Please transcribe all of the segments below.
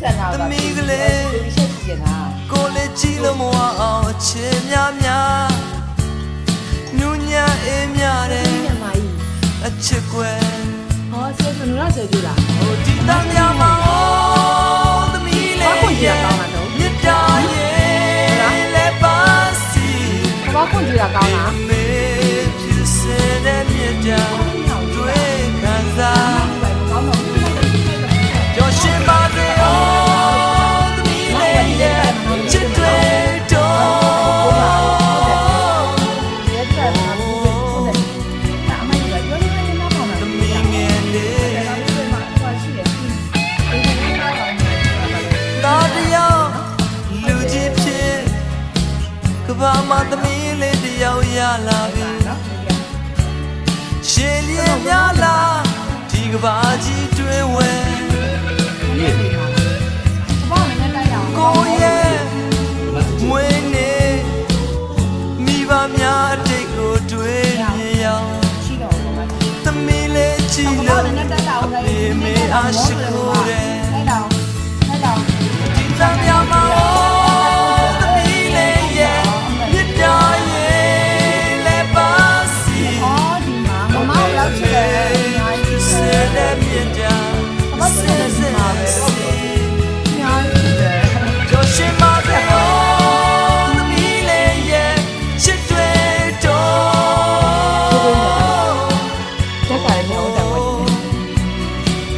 ဆန္ဒကဒီချက်ကြည့်နေတာကိုလေးကြည့်လို့မဝအောင်အချင်များများညဉ့်ညအေးများတယ်ညမာကြီးအချစ်ကွယ်ဟောဆယ်ကနူလာဆယ်ကြလားဟိုဒီတမ်းများမအောင်သမီးလေးမြတ်တာရဲ့လည်းပါစီဘာခွန်ကြည့်တာကောင်းလားမေဖြစ်စေတဲ့မြတ်တာတွေ့ ဘာမသမီးလေးတယောက်ရလာပြီရှင်လျက်များလားဒီကဘာကြီးတွင်ဝဲကိုရဲ့မွေးနေမိဘများအတိတ်ကိုတွေ့မြင်အောင်သမီးလေးကြည့်လို့မေမေအားရှိခိုးတယ်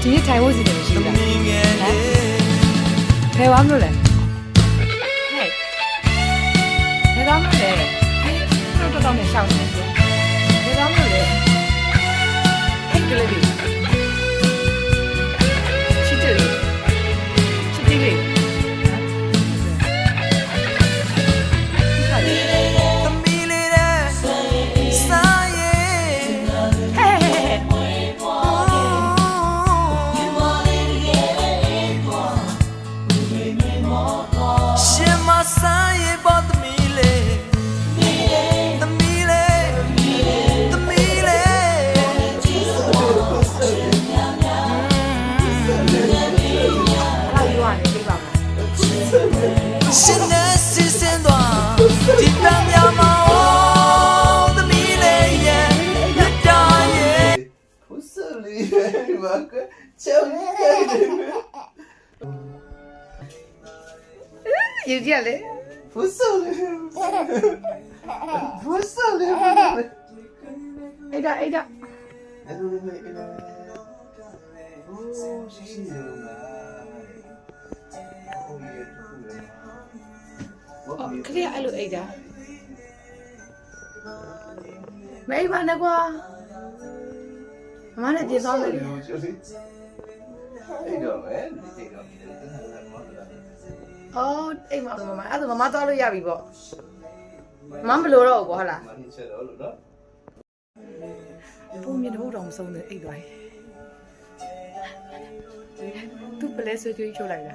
ဒီနေ့ထိုင်ဖို့စီတယ်ရှိသမတာီးငယ်လေးဖယ်သွားမလို့လဲဟဲ့ဖယ်သွားမလို့လဲတော်တော်နဲ့ရှောက်နေတယ်ဖယ်သွားမလို့လဲဟဲ့ကလေး ရှင်နဲ့စစ်စင်းသွားဒီတမ်းများမှာသမီးလေးရဲ့မြတ်တာရဲ့ပုစလီရဲ့ဘာကချောင်းရဲ့ယူကြလေပုစလီပုစလီအဲ့ဒါအဲ့ဒါအဲ့ဒါ Oh, she's 啦。အော်ကလေးကအဲ့လိုအိတ်တာမအိပ်ပါနဲ့ကွာမမနဲ့ပြင်သွားမယ်လေအဲ့တော့ပဲဒီတော့အော်အိမ်မှာမမအဲ့ဒါမမသွားလို့ရပြီပေါ့မမဘလို့တော့ဘောဟုတ်လားမင်းချက်တော့လို့နော်ပုံမြင်တော့တော့မဆုံးသေးအိတ်သွားရင်သူပလဲဆွေးကြွေးချိုးလိုက်တာ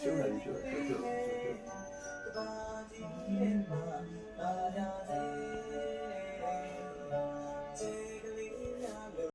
ကျုပ်လည်းကျုပ်ကျုပ် in my